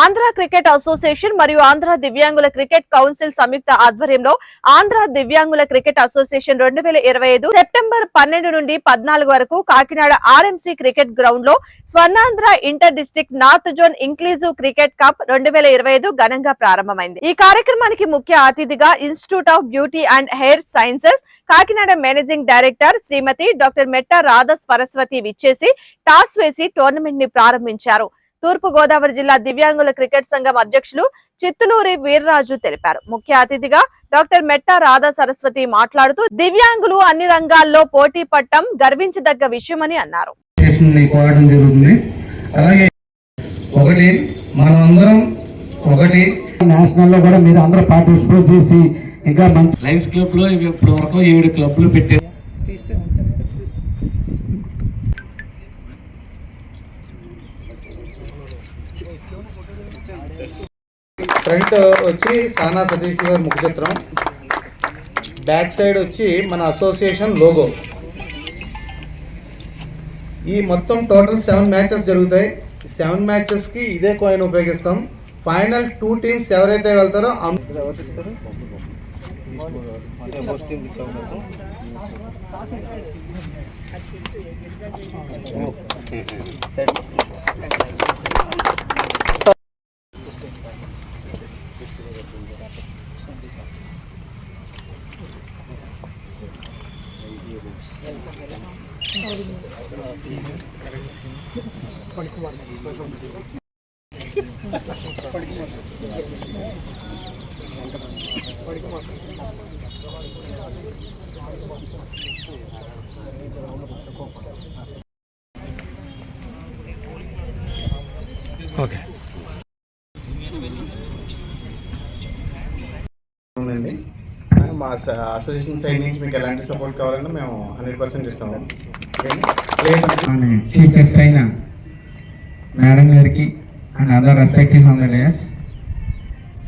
Andhra cricket association మరియు ఆంధ్ర దివ్యాంగుల cricket council సంయుక్త ఆధ్వర్యంలో ఆంధ్ర దివ్యాంగుల క్రికెట్ అసోసియేషన్ రెండు వేల ఇరవై ఐదు సెప్టెంబర్ పన్నెండు నుండి పద్నాలుగు వరకు కాకినాడ ఆర్ఎంసీ క్రికెట్ గ్రౌండ్లో Swarnandhra inter district north zone inclusive cricket cup రెండు వేల ఇరవై ఐదు ఘనంగా ప్రారంభమైంది. ఈ కార్యక్రమానికి ముఖ్య అతిథిగా institute of beauty and hair sciences Kakinada managing director Srimati doctor Metta Radha Saraswati విచ్చేసి టాస్ వేసి టోర్నమెంట్ని ప్రారంభించారు. తూర్పు గోదావరి జిల్లా దివ్యాంగుల క్రికెట్ సంఘం అధ్యక్షులు చిత్తులూరి వీర్రాజు తెలిపారు. ముఖ్య అతిథిగా డాక్టర్ మెట్ట రాధా సరస్వతి మాట్లాడుతూ దివ్యాంగులు అన్ని రంగాల్లో పోటీ పట్టం గర్వించదగ్గ విషయమని అన్నారు. స్టేషన్ని కోరడం జరుగుతుంది. అలాగే ఒకటి మనం అందరం ఒకటి నేషనల్లో కూడా మీరు అందరూ పార్టిసిపేట్ చేసి ఇంకా మంచి లయన్స్ క్లబ్లో ఇప్పటి వరకు ఏడు క్లబ్లు పెట్టారు. ఫ్రంట్ వచ్చి సానా సతీష్ గారి ముఖ చిత్రం బ్యాక్ సైడ్ వచ్చి మన అసోసియేషన్ లోగో. ఈ మొత్తం టోటల్ సెవెన్ మ్యాచెస్ జరుగుతాయి. సెవెన్ మ్యాచెస్కి ఇదే కాయిన్ ఉపయోగిస్తాం. ఫైనల్ టూ టీమ్స్ ఎవరైతే వెళ్తారో అం- ఎవరు చెప్తారు? అంటే మా అసోసియేషన్ సైడ్ నుంచి మీకు ఎలాంటి సపోర్ట్ కావాలన్నా మేము హండ్రెడ్ పర్సెంట్ ఇస్తాము. మన చీఫ్ గెస్ట్ అయిన మేడం గారికి and other respective on the days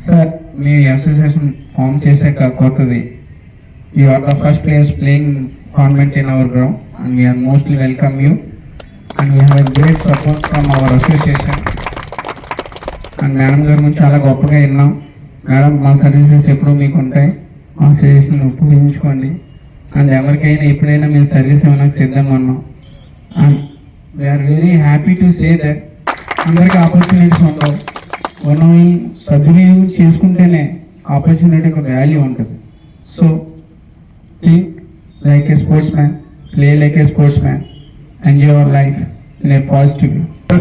sir me association form చేశాక కొత్తది. You are the first players playing convent in our ground and we are mostly welcome you and we have great support from our association and madam గారి నుంచి చాలా గొప్పగా విన్నాం. Madam మా services ఎప్పుడూ మీకు ఉంటాయి. మా సజెషన్ ఉపయోగించుకోండి అండ్ ఎవరికైనా ఎప్పుడైనా మేము సర్వీస్ ఏమైనా సిద్ధంగా ఉన్నాం. And we are very happy to say that అందరికీ ఆపర్చునిటీస్ ఉండవు. మనం సద్వినియోగం చేసుకుంటేనే ఆపర్చునిటీ ఒక వాల్యూ ఉంటుంది. So think like a sports man play like a sports man enjoy our life in positive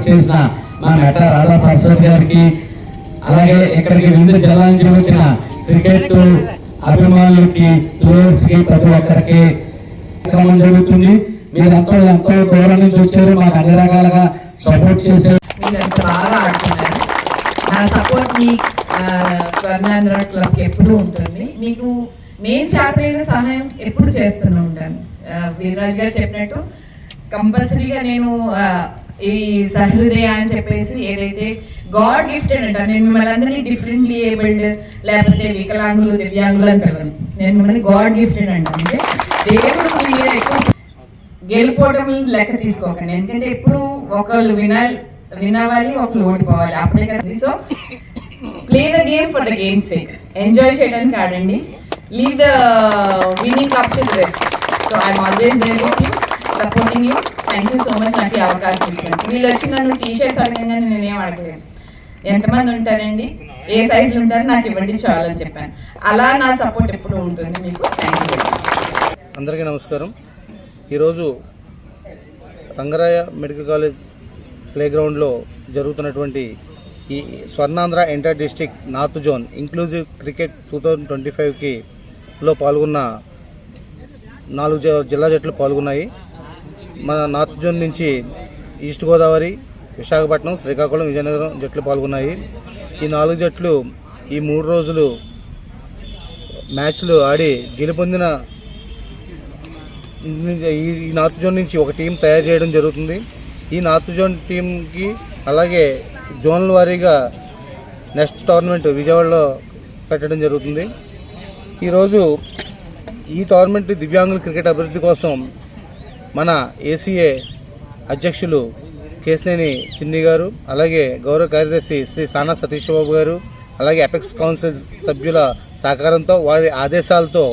చేసిన మా మెట్ట రాధా గారికి అలాగే ఇక్కడికి వివిధ జిల్లాల నుంచి వచ్చిన క్రికెట్ అభిమానులకి ప్లేయర్స్కి ప్రతి ఒక్కరికి కార్యక్రమం జరుగుతుంది. మీరు ఎంతో దూరం నుంచి వచ్చారు మాకు అన్ని రకాలుగా సపోర్ట్ చేశారు. మీరు బాగా ఆడుతున్నారు. నా సపోర్ట్ మీ స్వర్ణాంధ్ర క్లబ్కి ఎప్పుడూ ఉంటుంది. మీకు నేను చేతనైన సహాయం ఎప్పుడు చేస్తూనే ఉంటాను. వీరరాజు గారు చెప్పినట్టు కంపల్సరీగా నేను ఈ సహృదయ అని చెప్పేసి ఏదైతే గాడ్ గిఫ్టెడ్ అంట నేను మిమ్మల్ని అందరినీ డిఫరెంట్లీ ఏబుల్డ్ లేకపోతే వికలాంగులు దివ్యాంగులు అని పిలవను. నేను మిమ్మల్ని గాడ్ గిఫ్టెడ్ అంట. అంటే దేవుడు మీ మీద ఎక్కువ గెలుపోవడం లెక్క తీసుకోకండి. ఎందుకంటే ఎప్పుడు ఒకళ్ళు వినాలి వినవాలి ఒకళ్ళు ఓడిపోవాలి. అప్పుడే కదా so play the game for the game sake enjoy చేయడానికి ఆడండి. Leave the winning cup to the rest so I'm always there with you supporting you thank you so much నాకు ఈ అవకాశం ఇచ్చినందుకు. వీళ్ళు వచ్చి నన్ను టీ షర్ట్స్ అడగంగానే నేనేం అడగలేను ఎంతమంది ఉంటారండి? ఏ సైజులు ఉంటారో? నాకు ఇవ్వండి చాలని చెప్పాను. అలా నా సపోర్ట్ ఎప్పుడు ఉంటుంది మీకు? థ్యాంక్ యూ అందరికీ నమస్కారం. ఈరోజు రంగరాయ మెడికల్ కాలేజ్ ప్లేగ్రౌండ్లో జరుగుతున్నటువంటి ఈ Swarnandhra inter district north zone inclusive cricket two thousand twenty ఫైవ్కి లో పాల్గొన్న నాలుగు జిల్లా జట్లు పాల్గొన్నాయి. మన నార్త్ జోన్ నుంచి ఈస్ట్ గోదావరి విశాఖపట్నం శ్రీకాకుళం విజయనగరం జట్లు పాల్గొన్నాయి. ఈ నాలుగు జట్లు ఈ మూడు రోజులు మ్యాచ్లు ఆడి గెలుపొందిన ఈ ఈ నార్త్ జోన్ నుంచి ఒక టీం తయారు చేయడం జరుగుతుంది. ఈ నార్త్ జోన్ టీంకి అలాగే జోన్ల వారీగా నెక్స్ట్ టోర్నమెంట్ విజయవాడలో పెట్టడం జరుగుతుంది. ఈరోజు ఈ టోర్నమెంట్ దివ్యాంగుల క్రికెట్ అభివృద్ధి కోసం మన ఏసీఏ అధ్యక్షులు కేసినేని చిన్ని గారు అలాగే గౌరవ కార్యదర్శి శ్రీ సానా సతీష్ బాబు గారు అలాగే అపెక్స్ కౌన్సిల్ సభ్యుల సహకారంతో వారి ఆదేశాలతో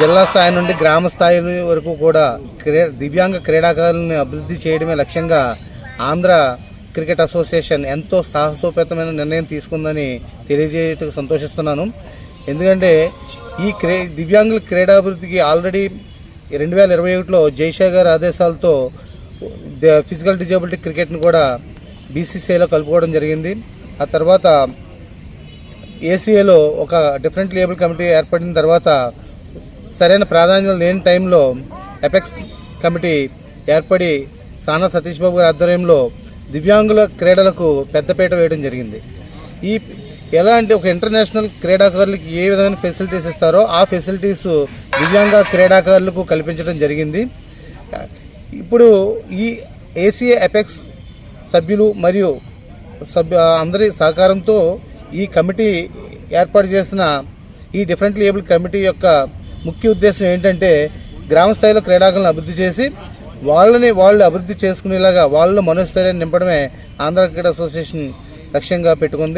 జిల్లా స్థాయి నుండి గ్రామ స్థాయి వరకు కూడా క్రీ దివ్యాంగ క్రీడాకారులను అభివృద్ధి చేయడమే లక్ష్యంగా ఆంధ్ర క్రికెట్ అసోసియేషన్ ఎంతో సాహసోపేతమైన నిర్ణయం తీసుకుందని తెలియజేయటకు సంతోషిస్తున్నాను. ఎందుకంటే ఈ క్రీ దివ్యాంగుల క్రీడాభివృద్ధికి ఆల్రెడీ రెండు వేల ఇరవై ఒకటిలో జైషా గారి ఆదేశాలతో ఫిజికల్ డిజేబిలిటీ క్రికెట్ను కూడా బీసీసీఐలో కలుపుకోవడం జరిగింది. ఆ తర్వాత ఏసీఏలో ఒక డిఫరెంట్ లేబుల్ కమిటీ ఏర్పడిన తర్వాత సరైన ప్రాధాన్యత లేని టైంలో ఎపెక్స్ కమిటీ ఏర్పడి సానా సతీష్ బాబు గారి ఆధ్వర్యంలో దివ్యాంగుల క్రీడలకు పెద్దపీట వేయడం జరిగింది. ఈ ఎలా అంటే ఒక ఇంటర్నేషనల్ క్రీడాకారులకి ఏ విధమైన ఫెసిలిటీస్ ఇస్తారో ఆ ఫెసిలిటీస్ దివ్యాంగ క్రీడాకారులకు కల్పించడం జరిగింది. ఇప్పుడు ఈ ఏసీఏ ఎపెక్స్ సభ్యులు మరియు సభ్య అందరి సహకారంతో ఈ కమిటీ ఏర్పాటు చేసిన ఈ డిఫరెంట్ లేబుల్ కమిటీ యొక్క ముఖ్య ఉద్దేశం ఏంటంటే గ్రామ స్థాయిలో క్రీడాకారులను అభివృద్ధి చేసి వాళ్ళని వాళ్ళు అభివృద్ధి చేసుకునేలాగా వాళ్ళలో మనోస్థైర్యాన్ని నింపడమే ఆంధ్ర క్రీడా అసోసియేషన్ లక్ష్యంగా పెట్టుకుంది.